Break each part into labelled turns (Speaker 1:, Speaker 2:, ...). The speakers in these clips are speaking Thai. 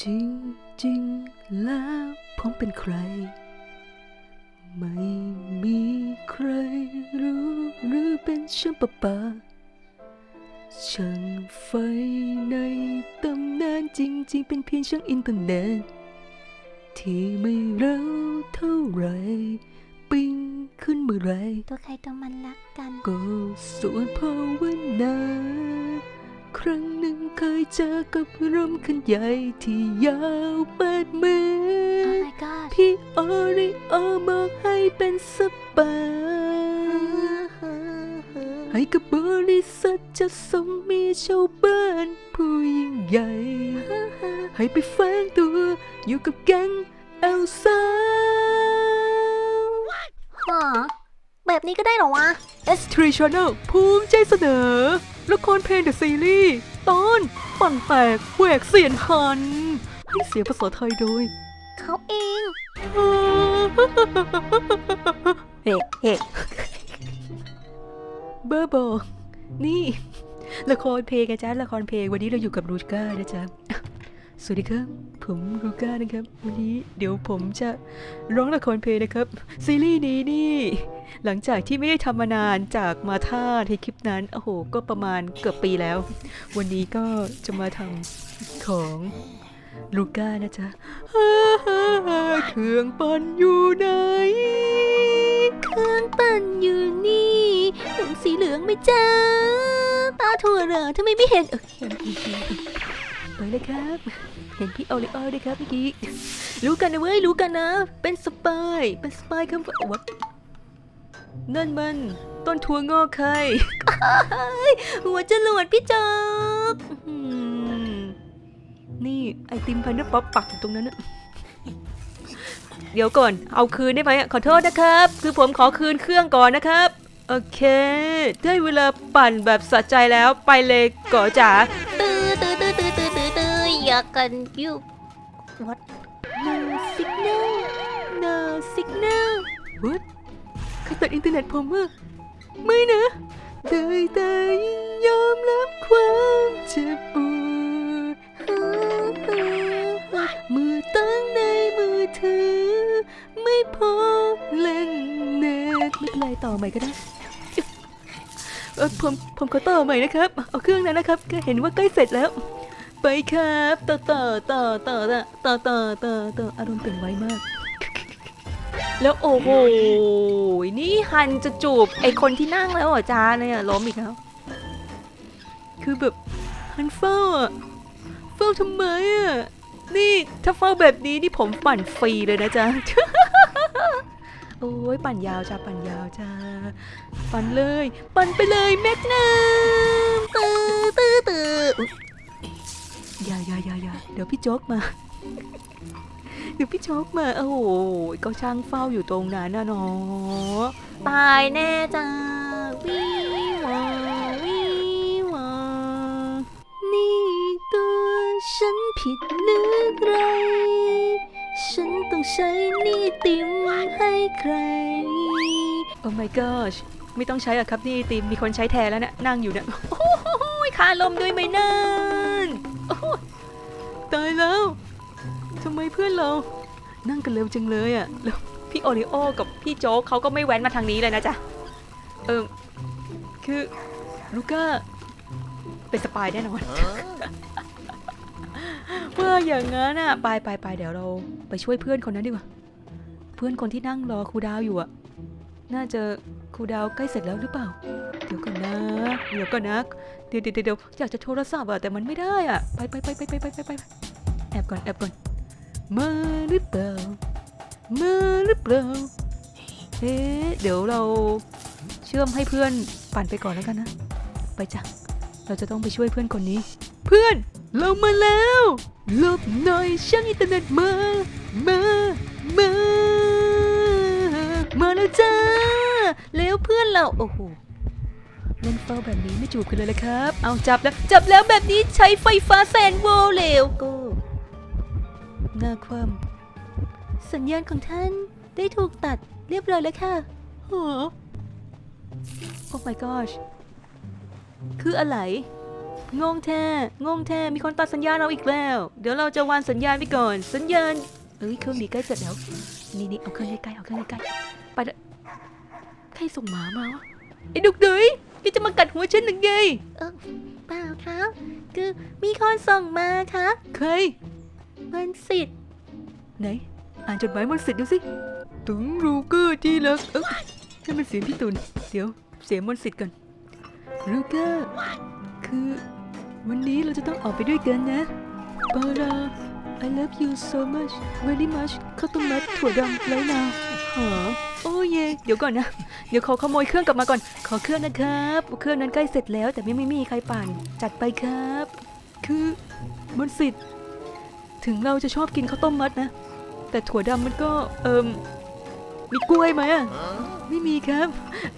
Speaker 1: จริงจริงๆแล้วผมเป็นใคร ไม่มีใครรู้หรือเป็นช่างประปาช่างไฟในตำนานจริง ๆ เป็นเพียงช่างอินเทอร์เน็ตที่ไม่เร็วเท่าไหรปิ้งขึ้นเมื่อไหร
Speaker 2: ตัวใครตัวมันรักกัน
Speaker 1: ก็สวดภาวนา ครั้งหนึ่งเคยเจอกับลมขันใหญ่ที่ยาวแปดเม
Speaker 2: โอ้
Speaker 1: ตร
Speaker 2: my god
Speaker 1: พี่ออริโอบอกให้เป็นสปา ให้กับบริษัทจะส่งมีชาวบ้านผู้ยิ่งใหญ่ ให้ไปแฝงตัวอยู่กับแก๊งเอลซ่า
Speaker 2: หอแบบนี้ก็ได้เหรอวะ
Speaker 1: S3 Channel ภูมิใจเสนอ ละครเพลง The Series ตอนปั่นแตกแหวกเสียนหัน ให้เสียงภาษาไทยโดย
Speaker 2: เขาเอง
Speaker 1: เฮ้เฮ้เบอร์บอนี่ ละครเพลงอะจ๊ะละครเพลงวันนี้เราอยู่กับรูก้านะจ๊ะ สวัสดีครับ ผมรูก้านะครับ วันนี้เดี๋ยวผมจะร้องละครเพลงนะครับ ซีรีส์นี้นี่ หลังจากที่ไม่ได้ทำมานานจากมาท่าในคลิปนั้น โอ้โห ก็ประมาณเกือบปีแล้ว วันนี้ก็จะมาทำของลูก้านะจ๊ะเครื่องปั่นอยู่ไหน
Speaker 2: เครื่องปั่นอยู่นี่เห็นสีเหลืองไหมจ๊ะตาถั่วเหรอทำไมไม่เห็นเออ เห็นเห็นเห็น
Speaker 1: ไปเลยครับ เห็นพี่โอริโอด้วยครับเมื่อกี้ รู้กันนะเว้ย รู้กันนะ เป็นสปาย เป็นสปายครับวัดนั่นมัน ต้นถั่วงอกใคร
Speaker 2: หัวจรวดพี่จอก
Speaker 1: อืมนี่ไอติมพันธุ์ป๊อปปักอยู่ตรงนั้นนะเดี๋ยวก่อน เอาคืนได้ไหมขอโทษนะครับ คือผมขอคืนเครื่องก่อนนะครับ โอเค ได้เวลาปั่นแบบสะใจแล้วไปเลยก่อจ๋า
Speaker 2: ยากกันอยู่ what no signal
Speaker 1: no signal what ใครตัดอินเทอร์เน็ตผมอะไม่นะได้แต่ยอมรับความเจ็บปวดมือตั้งในมือถือ ไม่พอเล่นเน็ตไม่เป็นไรต่อใหม่ก็ได้ผมผมขอต่อใหม่นะครับ เอาเครื่องนั้นนะครับ ก็เห็นว่าใกล้เสร็จแล้ว ไปครับต่อต่อต่อต่อต่อต่อต่อต่ออารมณ์เปลี่ยนไวมาก แล้วโอ้โหนี่ฮันจะจูบไอคนที่นั่งแล้วเหรอจาเนี่ยล้มอีกแล้วคือแบบฮันเฝ้าอะเฝ้าทำไมอะนี่ถ้าเฝ้าแบบนี้นี่ผมปั่นฟรีเลยนะจ๊ะโอ้ยปั่นยาวจ้าปั่นยาวจ้าปั่นเลย ปั่นไปเลยแม็กนัมตื้อตื้อตื้อ อย่าอย่าอย่าอย่าเดี๋ยวพี่โจ๊กมา เดี๋ยวพี่โจ๊กมาโอ้โหก็ช่างเฝ้าอยู่ตรงนั้นนะเนาะ
Speaker 2: ตายแน่จ้าวิวาวิวา
Speaker 1: นี่ตัวฉันผิดหรือไรฉันต้องใช้นี่ติมให้ใคร โอ้ my gosh ไม่ต้องใช้อะครับนี่ติมมีคนใช้แทนแล้วนะนั่งอยู่เนะโอ้โหคาลมด้วยไหมนั่น ตายแล้วทำไมเพื่อนเรา นั่งกันเร็วจังเลยอะแล้วพี่โอริโอกับพี่โจ๊กเขาก็ไม่แว้นมาทางนี้เลยนะจ๊ะเออคือลูก้าเป็นสปายแน่นอนว่าอย่างนั้นอะไปไปไปเดี๋ยวเราไปช่วยเพื่อนคนนั้นดีกว่า เพื่อนคนที่นั่งรอครูดาวอยู่อะ น่าจะครูดาวใกล้เสร็จแล้วหรือเปล่า เดี๋ยวก่อนนะ เดี๋ยวก่อนนะ เดี๋ยวเดี๋ยวเดี๋ยวอยากจะโทรศัพท์อะแต่มันไม่ได้อะไปไปไปไปไปไปไปไปแอบก่อนแอบก่อนมาหรือเปล่ามาหรือเปล่าเอ๊ะเดี๋ยวเราเชื่อมให้เพื่อนปั่นไปก่อนแล้วกันนะ ไปจ้ะเราจะต้องไปช่วยเพื่อนคนนี้ เพื่อนเรามาแล้วหลบหน่อยช่างอินเทอร์เน็ตมามามามาแล้วจ้าแล้วเพื่อนเราโอ้โห เล่นเฝ้าแบบนี้ไม่จูบกันเลยลยครับ เอาจับแล้ว จับแล้วแบบนี้ใช้ไฟฟ้าแสนโวลเร็วก็หน้าคว่ำสัญญาณของท่านได้ถูกตัดเรียบร้อยแล้วค่ะโอ้โอ้ my gosh คืออะไร งงแท้ งงแท้ มีคนตัดสัญญาณเราอีกแล้ว เดี๋ยวเราจะวางสัญญาณไว้ก่อน สัญญาณ เอ้ย เครื่องนี้ใกล้เสร็จแล้ว นี่นี่เอาเครื่องใกล้ๆเอาเครื่องใกล้ๆไปใครส่งหมามาวะไอ้ดุกดุย แกจะมากัดหัวฉันหรือไง
Speaker 2: เปล่าครับ คือมีคนส่งมาครับ
Speaker 1: ใคร
Speaker 2: มันสิทธิ์
Speaker 1: ไหน อ่านจดหมายมนต์สิทธิ์ดูสิถึงรูเกอร์ที่รักเอ้ยนั่นเป็นเสียงพี่ตุลเดี๋ยวเสียงมนต์สิทธิ์ก่อนรูเกอร์คือ วันนี้เราจะต้องออกไปด้วยกันนะปารา I love you so much very much ข้าวต้มมัดถั่วดำไรนาหาโอ้เย เดี๋ยวก่อนนะ เดี๋ยวขอขโมยเครื่องกลับมาก่อน ขอเครื่องนะครับ เครื่องนั้นใกล้เสร็จแล้ว แต่ไม่ไม่มีใครปั่น จัดไปครับ คือมนต์สิทธิ์ ถึงเราจะชอบกินข้าวต้มมัดนะ แต่ถั่วดำมันก็ เอิมมีกล้วยไหมอะไม่มีครับ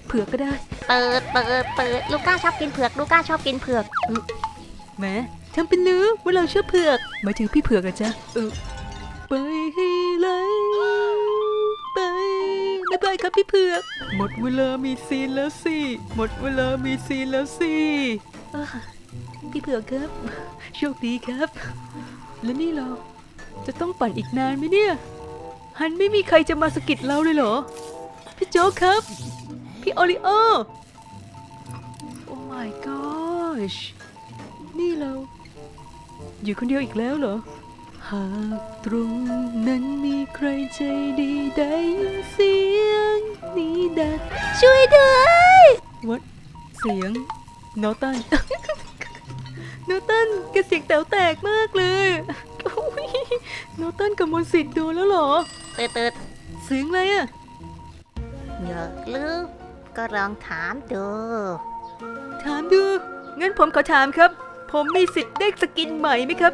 Speaker 1: เผือกก็ได้
Speaker 2: เปิดเปิดเปิดลูก้าชอบกินเผือก ลูก้าชอบกินเผือก
Speaker 1: แหมทำเป็นลือว่าเราเชื่อเผือก หมายถึงพี่เผือกอะจ๊ะเออไปให้ไหลไปบ๊ายบายครับพี่เผือก หมดเวลามีซีนแล้วสิ หมดเวลามีซีนแล้วสิเออพี่เผือกครับ โชคดีครับ แล้วนี่เราจะต้องปั่นอีกนานไหมเนี่ย ฮันไม่มีใครจะมาสะกิดเราเลยเหรอ พี่โจ๊กครับ พี่โอริโอ โอ้ my gosh นี่เรา อยู่คนเดียวอีกแล้วเหรอ หากตรงนั้นมีใครใจดีได้ยินเสียงนี้ดัง
Speaker 2: ช่วยด้วย
Speaker 1: วัดเสียงโนตันโนตันแกเสียงแต๋วแตกมากเลยโอ้ยโนตันกับมนต์สิทธิ์โดนแล้วเหรอ
Speaker 2: เติร์ดเติร์ด
Speaker 1: เสียงอะไรอะ
Speaker 2: อยากลืมก็ลองถามดู
Speaker 1: ถามดู งั้นผมขอถามครับ ผมมีสิทธิ์ได้สกินใหม่ไหมครับ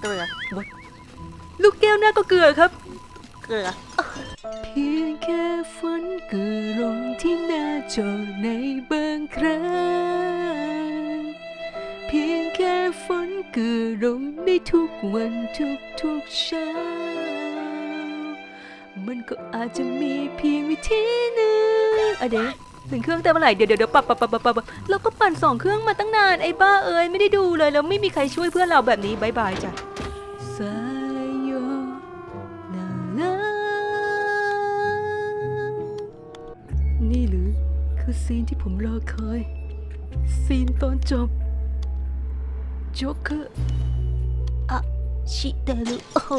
Speaker 2: เกลือ
Speaker 1: ลูกแก้วหน้าก็เกลือครับ
Speaker 2: เกลือ
Speaker 1: เพียงแค่ฝนเกิดลงที่หน้าจอในบางครั้ง เพียงแค่ฝนเกิดลงในทุกวันทุกทุกๆเช้า มันก็อาจจะมีเพียงวิธีหนึ่งอะเดี๋ยว หนึ่งเครื่องแต่เมื่อไหร่เดี๋ยวเดี๋ยวเดี๋ยวปรับปรับปรับปรับปรับเราก็ปั่นสองเครื่องมาตั้งนานไอ้บ้าเอ้ยไม่ได้ดูเลยแล้วไม่มีใครช่วยเพื่อนเราแบบนี้บายบายจ้ะสายโยนาลานี่หรือคือซีนที่ผมรอคอยซีนตอนจบโจ๊กเกอร์
Speaker 2: ชิเดลุโอ้โห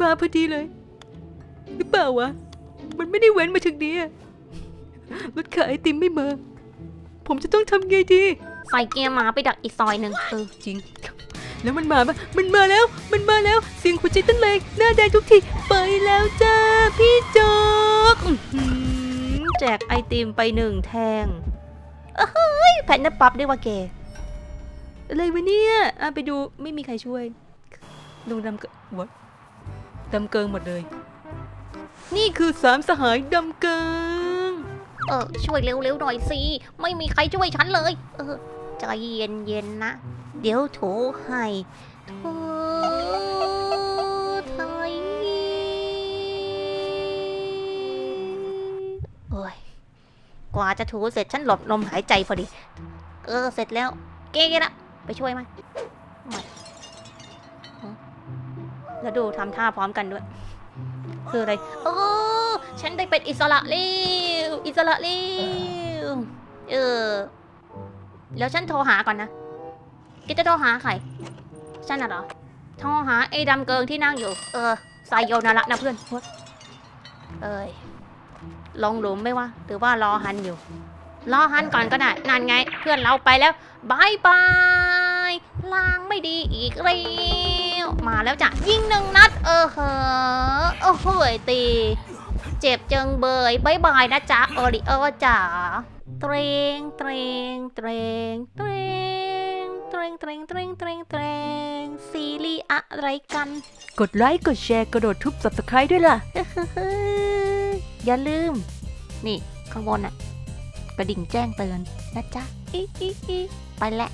Speaker 1: มาพอดีเลยหรือเปล่าวะ มันไม่ได้เว้นมาถึงนี้อะ รถขายไอติมไม่มา ผมจะต้องทำไงดี
Speaker 2: ใส่เกียร์หมาไปดักอีกซอยหนึ่ง
Speaker 1: เออจริง แล้วมันมาปะมันมาแล้ว มันมาแล้ว เสียงหัวใจเต้นแรงหน้าแดงทุกที ไปแล้วจ้าพี่โจ๊กอื้อหือแจกไอติมไปหนึ่งแทง
Speaker 2: แพนนับป๊อปด้วยว่าเก
Speaker 1: อะไรวะเนี่ยอะไปดูไม่มีใครช่วยลงดำเกิงวะดำเกิงหมดเลย นี่คือสามสหายดำเกิง
Speaker 2: เออช่วยเร็วๆหน่อยสิ ไม่มีใครช่วยฉันเลย เออใจเย็นๆนะ เดี๋ยวโถให้โถไทยโอ้ยกว่าจะถูเสร็จฉันหลบลมหายใจพอดี เออ เสร็จแล้ว เก๊ละไปช่วยไหมไม่ฮะแล้วดูทำท่าพร้อมกันด้วย คืออะไรโอ้ฉันได้เป็นอิสระแล้วอิสระแล้วเออแล้วฉันโทรหาก่อนนะแกจะโทรหาใครฉันน่ะเหรอโทรหาไอ้ดำเกิงที่นั่งอยู่ เออไซโยนาระนะเพื่อนเอ้ยลงหลุมไม่วะหรือว่ารอฮันอยู่ รอฮันก่อนก็ได้นั่นไง เพื่อนเราไปแล้วบายบายลางไม่ดีอีกเลย แล้วมาแล้วจ้ะยิงหนึ่งนัด เออเหอโอ้โหตี เจ็บจังเบยบายบายนะจ๊ะโอริโอจ๋าเตรงเตรงเตรงเตรงเตรงเตรงเตรงเตรงเตรงซีรีส์อะไรกัน
Speaker 1: กดไลค์กดแชร์กระโดดทุบ subscribe ด้วยล่ะ
Speaker 2: อย่าลืม นี่ ข้างบนน่ะกระดิ่งแจ้งเตือนนะจ๊ะ ไปแล้ว